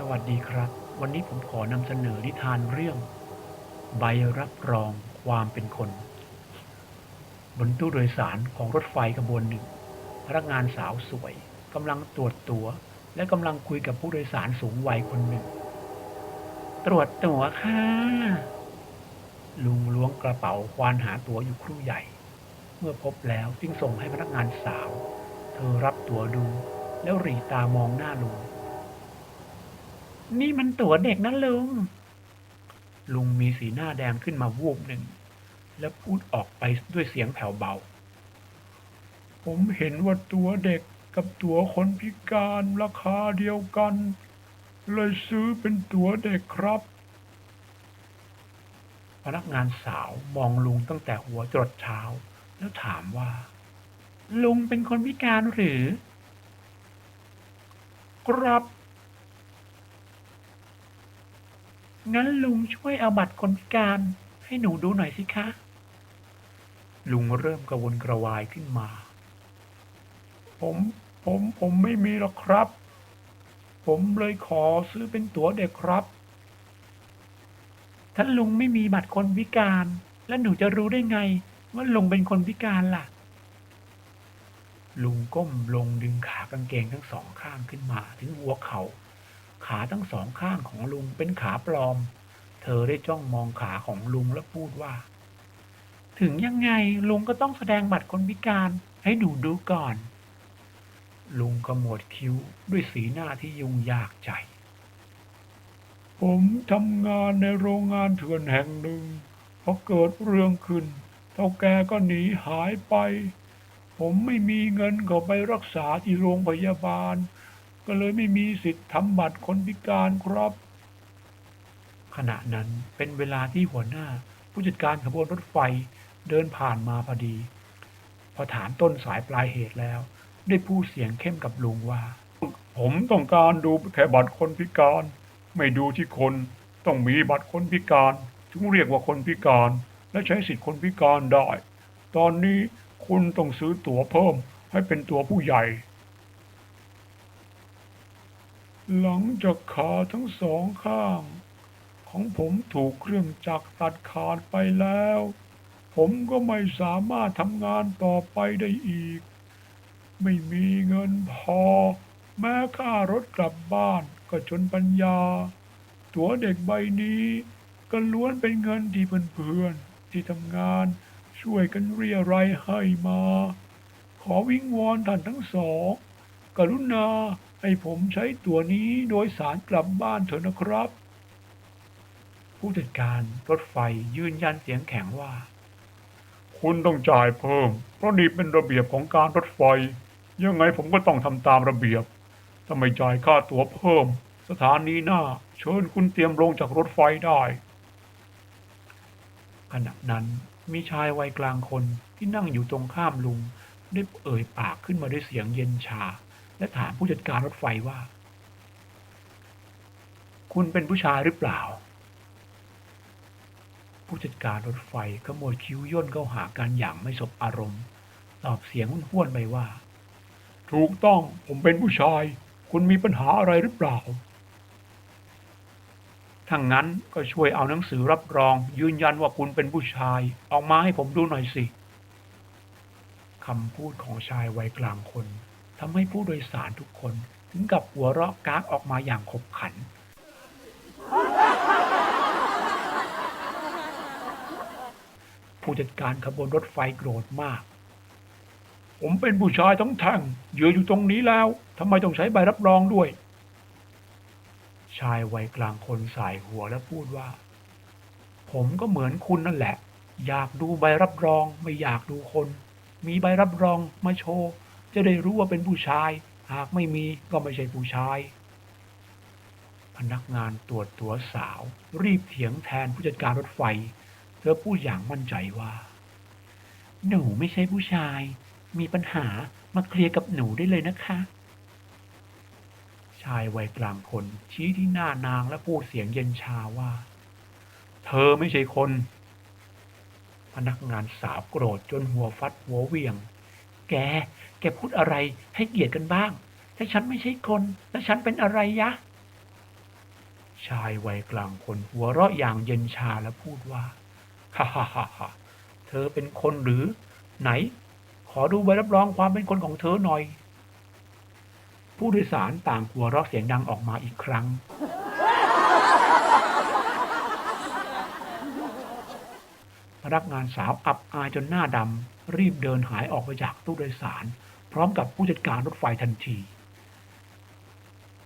สวัสดีครับ วันนี้ผมขอนำเสนอนิทานเรื่อง ใบรับรองความเป็นคน บนตู้โดยสารของรถไฟขบวนหนึ่ง พนักงานสาวสวยกำลังตรวจตัว๋ว และกำลังคุยกับผู้โดยสารสูงวัยคนหนึ่ง ตรวจตั๋วค่ะ ลุงล้วงกระเป๋าควานหาตั๋วอยู่ครู่ใหญ่ เมื่อพบแล้วจึงส่งให้พนักงานสาว เธอรับตั๋วดูแล้วหรีตามองหน้าลุง นี่มันตั๋วเด็กนะลุง ลุงมีสีหน้าแดงขึ้นมาวูบหนึ่ง แล้วพูดออกไปด้วยเสียงแผ่วเบา ผมเห็นว่าตั๋วเด็กกับตั๋วคนพิการราคาเดียวกัน เลยซื้อเป็นตั๋วเด็กครับ พนักงานสาวมองลุงตั้งแต่หัวจรดเท้า แล้วถามว่า ลุงเป็นคนพิการหรือ ครับ งั้นลุงช่วยเอาบัตรคนพิการ ให้หนูดูหน่อยสิคะ ลุงเริ่มกระวนกระวายขึ้นมา ผมผมผมไม่มีหรอกครับ ผมเลยขอซื้อเป็นตั๋วเด็กครับถ้าลุงไม่มีบัตรคนพิการ แล้วหนูจะรู้ได้ไง ว่าลุงเป็นคนพิการล่ะ ลุงก้มลงดึงขากางเกงทั้งสองข้างขึ้นมาถึงหัวเขา่า ขาทั้งสองข้างของลุงเป็นขาปลอม เธอได้จ้องมองขาของลุงแล้วพูดว่า ถึงยังไงลุงก็ต้องแสดงบัตรคนพิการให้หนูดูก่อน ลุงขมวดคิ้วด้วยสีหน้าที่ยุ่งยากใจ ผมทำงานในโรงงานเถื่อนแห่งหนึ่งพอเกิดเรื่องขึ้นเท่าแกก็หนีหายไป ผมไม่มีเงินก็ไปรักษาที่โรงพยาบาล ก็เลยไม่มีสิทธิ์ทำบัตรคนพิการครับ ขณะนั้นเป็นเวลาที่หัวหน้า ผู้จัดการขบวนรถไฟเดินผ่านมาพอดี พอถามต้นสายปลายเหตุแล้ว ได้พูดเสียงเข้มกับลุงว่า ผมต้องการดูแค่บัตรคนพิการ ไม่ดูที่คน ต้องมีบัตรคนพิการ ถึงเรียกว่าคนพิการ และใช้สิทธิคนพิการได้ ตอนนี้คุณต้องซื้อตั๋วเพิ่มให้เป็นตั๋วผู้ใหญ่ หลังจากขาทั้งสองข้าง ของผมถูกเครื่องจักรตัดขาดไปแล้ว ผมก็ไม่สามารถทำงานต่อไปได้อีก ไม่มีเงินพอ แม้ค่ารถกลับบ้านก็จนปัญญา ตั๋วเด็กใบนี้ก็ล้วนเป็นเงินที่เพื่อนๆที่ทำงานช่วยกันเรียรายให้มา ขอวิงวอนท่านทั้งสอง กรุณา ให้ผมใช้ตัวนี้โดยสารกลับบ้านเถอะนะครับ ผู้จัดการรถไฟยืนยันเสียงแข็งว่า คุณต้องจ่ายเพิ่ม เพราะนี่เป็นระเบียบของการรถไฟ ยังไงผมก็ต้องทำตามระเบียบถ้าไม่จ่ายค่าตั๋วเพิ่ม สถานีหน้า เชิญคุณเตรียมลงจากรถไฟได้ ขณะนั้นมีชายวัยกลางคนที่นั่งอยู่ตรงข้ามลุง ได้เอ่ยปากขึ้นมาด้วยเสียงเย็นชา และถามผู้จัดการรถไฟว่า คุณเป็นผู้ชายหรือเปล่า ผู้จัดการรถไฟขมวดคิ้วย่นเข้าหากันอย่างไม่สบอารมณ์ ตอบเสียงห้วนๆไปว่า ถูกต้องผมเป็นผู้ชาย คุณมีปัญหาอะไรหรือเปล่าถ้างั้นก็ช่วยเอาหนังสือรับรอง ยืนยันว่าคุณเป็นผู้ชาย ออกมาให้ผมดูหน่อยสิคำพูดของชายวัยกลางคน ทำให้ผู้โดยสารทุกคนถึงกับหัวเราะกากออกมาอย่างขบขัน ผู้จัดการขบวนรถไฟโกรธมาก ผมเป็นผู้ชายทั้งแท่งเยืนอยู่ตรงนี้แล้วทำไมต้องใช้ใบรับรองด้วย ชายวัยกลางคนสายหัวและพูดว่า ผมก็เหมือนคุณนั่นแหละ อยากดูใบรับรองไม่อยากดูคน มีใบรับรองมาโชว์ จะได้รู้ว่าเป็นผู้ชาย หากไม่มีก็ไม่ใช่ผู้ชาย พนักงานตรวจตัวสาว รีบเถียงแทนผู้จัดการรถไฟ เธอพูดอย่างมั่นใจว่า หนูไม่ใช่ผู้ชาย มีปัญหามาเคลียร์กับหนูได้เลยนะคะ ชายวัยกลางคน ชี้ที่หน้านางและพูดเสียงเย็นชาว่า เธอไม่ใช่คนพนักงานสาวโกรธจนหัวฟัดหัวเวียง แก แกพูดอะไรให้เกียรติกันบ้างถ้าฉันไม่ใช่คน แล้วฉันเป็นอะไรยะ ชายวัยกลางคนหัวเราะอย่างเย็นชาและพูดว่า ฮ่าฮ่าฮ่าเธอเป็นคนหรือ ไหน ขอดูใบรับรองความเป็นคนของเธอหน่อย ผู้โดยสารต่างหัวเราะเสียงดังออกมาอีกครั้ง พนักงานสาวอับอายจนหน้าดำ รีบเดินหายออกไปจากตู้โดยสาร พร้อมกับผู้จัดการรถไฟทันที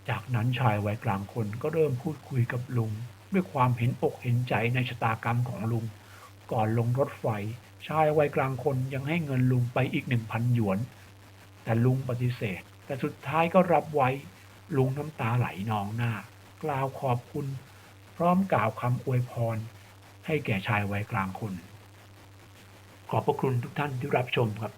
จากนั้นชายวัยกลางคนก็เริ่มพูดคุยกับลุง ด้วยความเห็นอกเห็นใจในชะตากรรมของลุง ก่อนลงรถไฟ ชายวัยกลางคนยังให้เงินลุงไปอีกหนึ่งพันหยวน แต่ลุงปฏิเสธ แต่สุดท้ายก็รับไว้ ลุงน้ำตาไหลนองหน้า กล่าวขอบคุณ พร้อมกล่าวคำอวยพร ให้แก่ชายวัยกลางคน ขอบพระคุณทุกท่านที่รับชมครับ